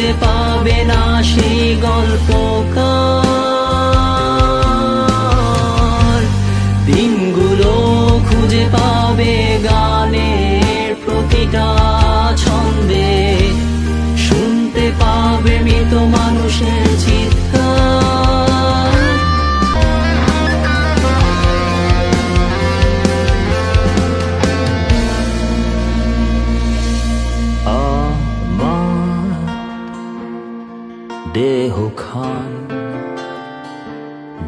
খুঁজে পাবে না সেই গল্পকার। দিনগুলো খুঁজে পাবে গানের প্রতিটা ছন্দে। শুনতে পাবে মৃত মানুষের